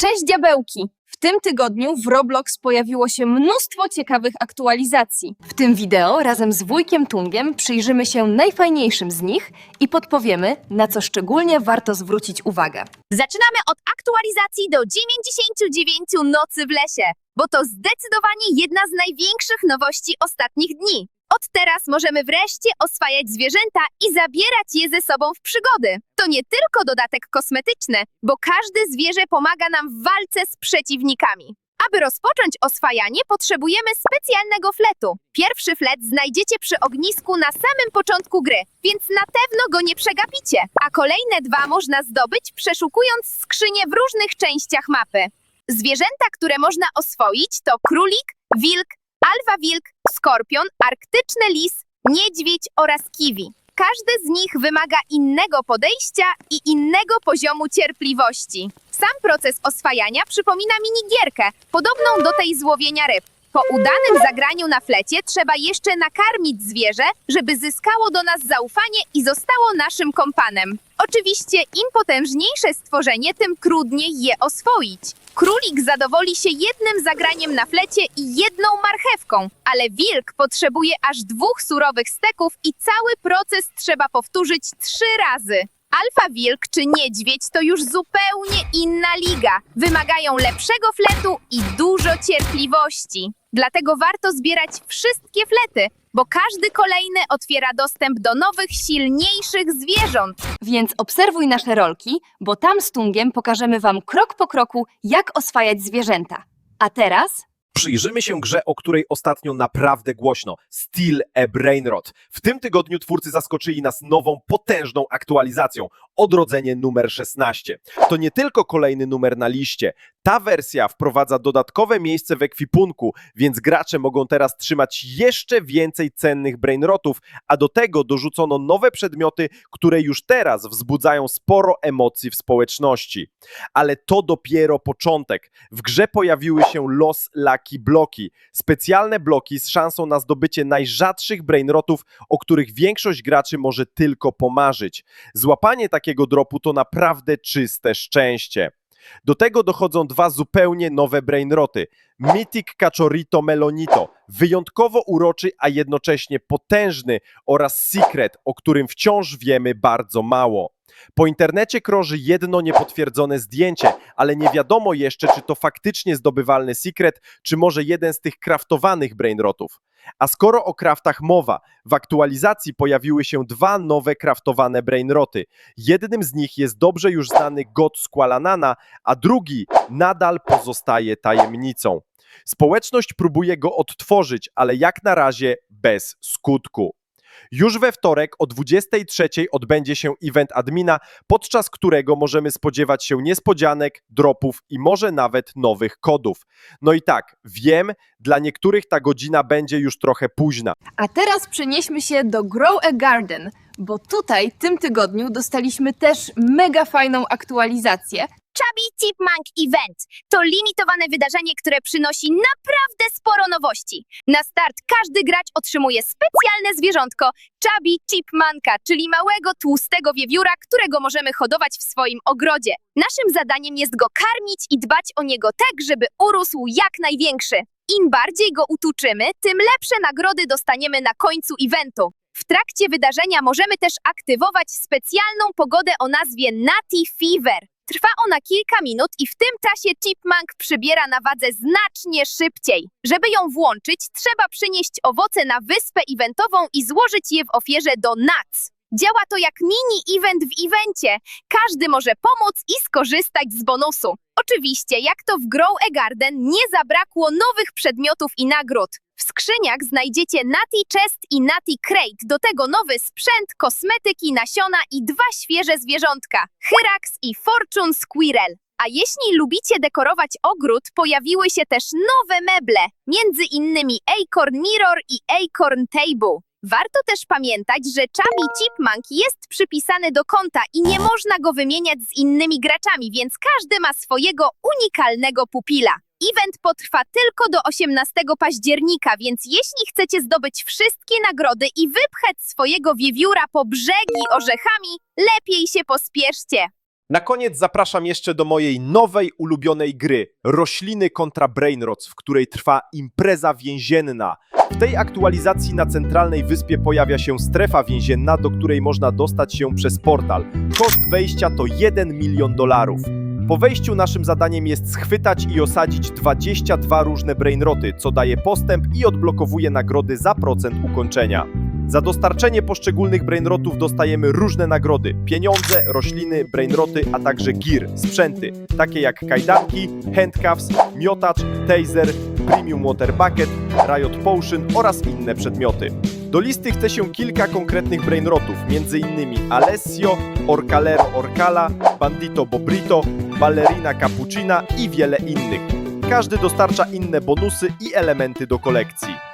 Cześć diabełki! W tym tygodniu w Roblox pojawiło się mnóstwo ciekawych aktualizacji. W tym wideo razem z wujkiem Tungiem przyjrzymy się najfajniejszym z nich i podpowiemy, na co szczególnie warto zwrócić uwagę. Zaczynamy od aktualizacji do 99 Nocy w lesie, bo to zdecydowanie jedna z największych nowości ostatnich dni. Od teraz możemy wreszcie oswajać zwierzęta i zabierać je ze sobą w przygody. Nie tylko dodatek kosmetyczny, bo każde zwierzę pomaga nam w walce z przeciwnikami. Aby rozpocząć oswajanie, potrzebujemy specjalnego fletu. Pierwszy flet znajdziecie przy ognisku na samym początku gry, więc na pewno go nie przegapicie. A kolejne dwa można zdobyć przeszukując skrzynie w różnych częściach mapy. Zwierzęta, które można oswoić to królik, wilk, alfa wilk, skorpion, arktyczny lis, niedźwiedź oraz kiwi. Każdy z nich wymaga innego podejścia i innego poziomu cierpliwości. Sam proces oswajania przypomina minigierkę, podobną do tej złowienia ryb. Po udanym zagraniu na flecie trzeba jeszcze nakarmić zwierzę, żeby zyskało do nas zaufanie i zostało naszym kompanem. Oczywiście im potężniejsze stworzenie, tym trudniej je oswoić. Królik zadowoli się jednym zagraniem na flecie i jedną marchewką, ale wilk potrzebuje aż dwóch surowych steków i cały proces trzeba powtórzyć trzy razy. Alfa wilk czy niedźwiedź to już zupełnie inna liga. Wymagają lepszego fletu i dużo cierpliwości. Dlatego warto zbierać wszystkie flety, bo każdy kolejny otwiera dostęp do nowych, silniejszych zwierząt. Więc obserwuj nasze rolki, bo tam z Tungiem pokażemy Wam krok po kroku, jak oswajać zwierzęta. A teraz Przyjrzymy się grze, o której ostatnio naprawdę głośno. Steel a Brainrot. W tym tygodniu twórcy zaskoczyli nas nową, potężną aktualizacją. Odrodzenie numer 16. To nie tylko kolejny numer na liście. Ta wersja wprowadza dodatkowe miejsce w ekwipunku, więc gracze mogą teraz trzymać jeszcze więcej cennych brainrotów, a do tego dorzucono nowe przedmioty, które już teraz wzbudzają sporo emocji w społeczności. Ale to dopiero początek. W grze pojawiły się Los Lucky Bloki, specjalne bloki z szansą na zdobycie najrzadszych brainrotów, o których większość graczy może tylko pomarzyć. Złapanie takiego dropu to naprawdę czyste szczęście. Do tego dochodzą dwa zupełnie nowe brainroty. Mythic Cachorito Melonito, wyjątkowo uroczy, a jednocześnie potężny oraz Secret, o którym wciąż wiemy bardzo mało. Po internecie krąży jedno niepotwierdzone zdjęcie, ale nie wiadomo jeszcze, czy to faktycznie zdobywalny Secret, czy może jeden z tych kraftowanych brainrotów. A skoro o kraftach mowa, w aktualizacji pojawiły się dwa nowe kraftowane brainroty. Jednym z nich jest dobrze już znany God Squalanana, a drugi nadal pozostaje tajemnicą. Społeczność próbuje go odtworzyć, ale jak na razie bez skutku. Już we wtorek o 23 odbędzie się event admina, podczas którego możemy spodziewać się niespodzianek, dropów i może nawet nowych kodów. No i tak, wiem, dla niektórych ta godzina będzie już trochę późna. A teraz przenieśmy się do Grow a Garden, bo tutaj w tym tygodniu dostaliśmy też mega fajną aktualizację. Chubby Chipmunk Event to limitowane wydarzenie, które przynosi naprawdę sporo nowości. Na start każdy gracz otrzymuje specjalne zwierzątko Chubby Chipmunka, czyli małego, tłustego wiewióra, którego możemy hodować w swoim ogrodzie. Naszym zadaniem jest go karmić i dbać o niego tak, żeby urósł jak największy. Im bardziej go utuczymy, tym lepsze nagrody dostaniemy na końcu eventu. W trakcie wydarzenia możemy też aktywować specjalną pogodę o nazwie Natty Fever. Trwa ona kilka minut i w tym czasie Chipmunk przybiera na wadze znacznie szybciej. Żeby ją włączyć, trzeba przynieść owoce na wyspę eventową i złożyć je w ofierze do NAC. Działa to jak mini event w evencie. Każdy może pomóc i skorzystać z bonusu. Oczywiście, jak to w Grow a Garden, nie zabrakło nowych przedmiotów i nagród. W skrzyniach znajdziecie Natty Chest i Natty Crate, do tego nowy sprzęt, kosmetyki, nasiona i dwa świeże zwierzątka, Hyrax i Fortune Squirrel. A jeśli lubicie dekorować ogród, pojawiły się też nowe meble, między innymi Acorn Mirror i Acorn Table. Warto też pamiętać, że Chubby Chipmunk jest przypisany do konta i nie można go wymieniać z innymi graczami, więc każdy ma swojego unikalnego pupila. Event potrwa tylko do 18 października, więc jeśli chcecie zdobyć wszystkie nagrody i wypchać swojego wiewióra po brzegi orzechami, lepiej się pospieszcie. Na koniec zapraszam jeszcze do mojej nowej ulubionej gry Rośliny kontra Brainrots, w której trwa impreza więzienna. W tej aktualizacji na centralnej wyspie pojawia się strefa więzienna, do której można dostać się przez portal. Koszt wejścia to 1 milion dolarów. Po wejściu naszym zadaniem jest schwytać i osadzić 22 różne brainroty, co daje postęp i odblokowuje nagrody za procent ukończenia. Za dostarczenie poszczególnych brainrotów dostajemy różne nagrody: pieniądze, rośliny, brainroty, a także gear, sprzęty, takie jak kajdanki, handcuffs, miotacz, taser, premium water bucket, riot potion oraz inne przedmioty. Do listy chce się kilka konkretnych brainrotów, m.in. Alessio, Orcalero Orcala, Bandito Bobrito, Ballerina Cappuccina i wiele innych. Każdy dostarcza inne bonusy i elementy do kolekcji.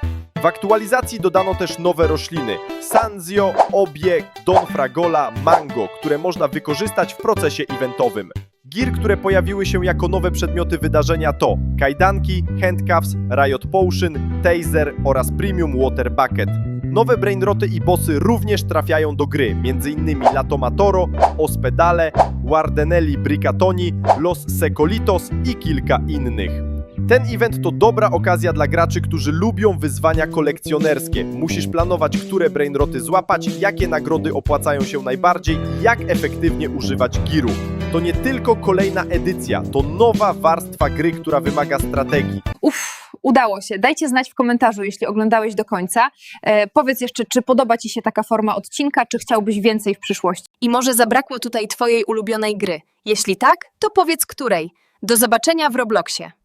W aktualizacji dodano też nowe rośliny Sanzio, Obie, Don Fragola, Mango, które można wykorzystać w procesie eventowym. Gir, które pojawiły się jako nowe przedmioty wydarzenia to kajdanki, handcuffs, riot potion, taser oraz premium water bucket. Nowe brainroty i bossy również trafiają do gry, m.in. Latomatoro, Ospedale, Wardenelli Bricatoni, Los Secolitos i kilka innych. Ten event to dobra okazja dla graczy, którzy lubią wyzwania kolekcjonerskie. Musisz planować, które brainroty złapać, jakie nagrody opłacają się najbardziej i jak efektywnie używać giru. To nie tylko kolejna edycja, to nowa warstwa gry, która wymaga strategii. Uff, udało się. Dajcie znać w komentarzu, jeśli oglądałeś do końca. E, powiedz jeszcze, czy podoba Ci się taka forma odcinka, czy chciałbyś więcej w przyszłości. I może zabrakło tutaj Twojej ulubionej gry? Jeśli tak, to powiedz której. Do zobaczenia w Robloxie.